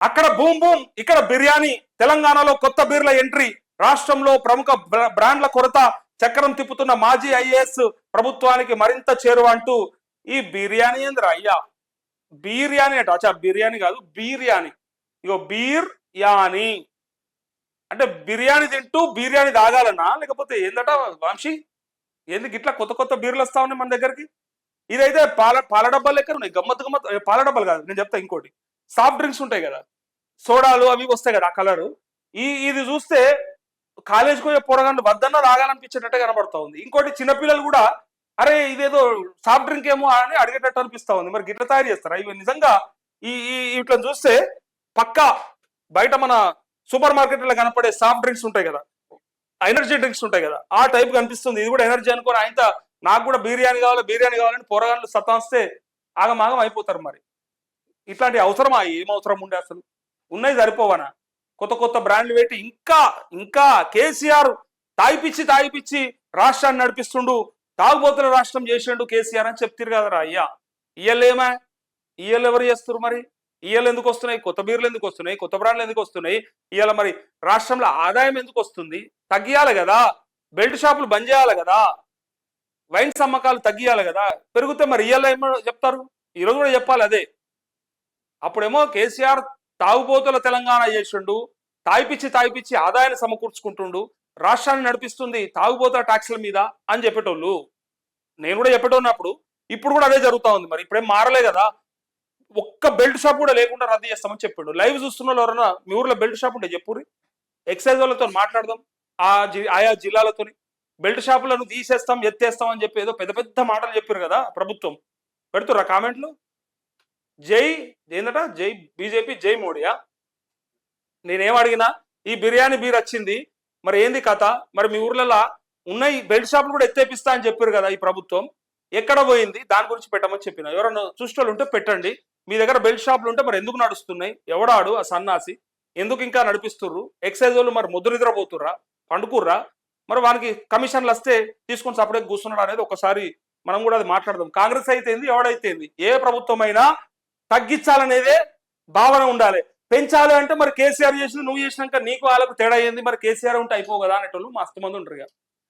అక్కడ boom boom ఇక్కడ బిర్యానీ తెలంగాణలో కొత్త బీర్ల ఎంట్రీ రాష్ట్రంలో ప్రముఖ బ్రాండ్ల కొరత చక్రం తిప్పుతున్న మాజీ ఐఏఎస్ ప్రభుత్వానికి మరింత చేరువ అంటూ ఈ బిర్యానీ ఏందిరా అయ్యా? బిర్యానీ అట అచ్చా బిర్యానీ కాదు బిర్యానీ. ఇగో బీర్ యాని అంటే బిర్యానీ తింటూ బిర్యానీ తాగాలన్నా లేకపోతే ఏందట వంశీ? ఏంది ఇట్లా కొత్త కొత్త బీర్లు వస్తా ఉన్నాయి మన దగ్గరికి? ఇదైతే పాల పాల డబ్బాలు ఎక్కడ ఉన్నాయి గమ్మత్ గమ్మత్ పాల డబ్బాలు కాదు నేను చెప్తా ఇంకోటి. సాఫ్ట్ డ్రింక్స్ ఉంటాయి కదా సోడాలు అవి వస్తాయి కదా ఆ కలరు. ఈ ఇది చూస్తే కాలేజ్కి పోయే పోరగాళ్ళు వద్దన్న రాగాలనిపించేటట్టు కనబడతా ఉంది. ఇంకోటి చిన్నపిల్లలు కూడా అరే ఇదేదో సాఫ్ట్ డ్రింక్ ఏమో అని అడిగేటట్టు అనిపిస్తా ఉంది. మరి గిట్ల తయారు చేస్తారా? ఇవి నిజంగా ఈ ఈ ఇట్లా చూస్తే పక్కా బయట మన సూపర్ మార్కెట్లో కనపడే సాఫ్ట్ డ్రింక్స్ ఉంటాయి కదా ఎనర్జీ డ్రింక్స్ ఉంటాయి కదా ఆ టైప్ కనిపిస్తుంది. ఇది కూడా ఎనర్జీ అనుకోని ఆయన నాకు కూడా బిర్యానీ కావాలి బిర్యానీ కావాలని పొరగాళ్ళు సతాస్తే ఆగమాగం అయిపోతారు మరి. ఇట్లాంటి అవసరమా? ఏం అవసరం ఉండే అసలు? ఉన్నాయి సరిపోవనా? కొత్త కొత్త బ్రాండ్లు పెట్టి ఇంకా ఇంకా కేసీఆర్ తాగిపిచ్చి తాగిపిచ్చి రాష్ట్రాన్ని నడిపిస్తుండు తాగుబోతుల రాష్ట్రం చేసిండు కేసీఆర్ అని చెప్తారు కదరా అయ్యా. ఇయ్యలేమా ఇయ్యలు ఎవరు చేస్తారు మరి? ఇయ్యలు ఎందుకు వస్తున్నాయి? కొత్త బీర్లు ఎందుకు వస్తున్నాయి? కొత్త బ్రాండ్లు ఎందుకు వస్తున్నాయి? ఇవాళ మరి రాష్ట్రంలో ఆదాయం ఎందుకు వస్తుంది? తగ్గియాలి కదా. బెల్ట్ షాపులు బంద్ చేయాలి కదా. వైన్ అమ్మకాలు తగ్గియాలి కదా. పెరిగితే మరి ఇయ్యాల ఏమో చెప్తారు? ఈరోజు కూడా చెప్పాలి అదే. అప్పుడేమో కేసీఆర్ తాగుబోతుల తెలంగాణ చేసిండు. తాగిపిచ్చి తాగిపిచ్చి ఆదాయాన్ని సమకూర్చుకుంటుండు. రాష్ట్రాన్ని నడిపిస్తుంది తాగుబోతుల ట్యాక్స్ల మీద అని చెప్పేటోళ్ళు. నేను కూడా చెప్పేటోన్నప్పుడు ఇప్పుడు కూడా అదే జరుగుతూ ఉంది మరి. ఇప్పుడేం మారలే కదా. ఒక్క బెల్ట్ షాప్ కూడా లేకుండా రద్దు చేస్తామని చెప్పిండు. లైవ్ చూస్తున్న వాళ్ళు మీ ఊర్లో బెల్ట్ షాప్ ఉంటే చెప్పుర్రి. ఎక్సైజ్ వాళ్ళతో మాట్లాడదాం. ఆ జి ఆయా జిల్లాలతోని బెల్ట్ షాపులను తీసేస్తాం ఎత్తేస్తాం అని చెప్పి ఏదో పెద్ద పెద్ద మాటలు చెప్పారు కదా ప్రభుత్వం. పెడుతుర్రా కామెంట్లు? జై ఏందట జై బీజేపీ జై మోడీయా? నేనేం అడిగినా ఈ బిర్యానీ బీర్ వచ్చింది మరి ఏంది కథ? మరి మీ ఊర్లలో ఉన్నాయి బెల్ట్ షాపులు కూడా ఎత్తేపిస్తా అని చెప్పారు కదా ఈ ప్రభుత్వం. ఎక్కడ పోయింది? దాని గురించి పెట్టమని చెప్పిన. ఎవరన్నా చూసేవాళ్ళు ఉంటే పెట్టండి. మీ దగ్గర బెల్ట్ షాపులు ఉంటే మరి ఎందుకు నడుస్తున్నాయి? ఎవడాడు ఆ సన్నాసి? ఎందుకు ఇంకా నడిపిస్తుర్రు? ఎక్సైజ్ వాళ్ళు మరి ముద్దు నిద్రపోతుర్రా? పండుకుర్రా? మరి వానికి కమిషన్లు వస్తే తీసుకొని సపరేట్ కూర్చున్నాడు అనేది ఒకసారి మనం కూడా అది మాట్లాడదాం. కాంగ్రెస్ అయితే ఏంది? ఎవడైతే ఏంది? ఏ ప్రభుత్వం అయినా తగ్గించాలనేదే భావన ఉండాలి. పెంచాలి అంటే మరి కేసీఆర్ చేసిన నువ్వు చేసినాక నీకు వాళ్ళకు తేడా అయింది మరి కేసీఆర్ ఉంటే అయిపోవు కదా అనేటోళ్ళు మస్తు మంది ఉంటారు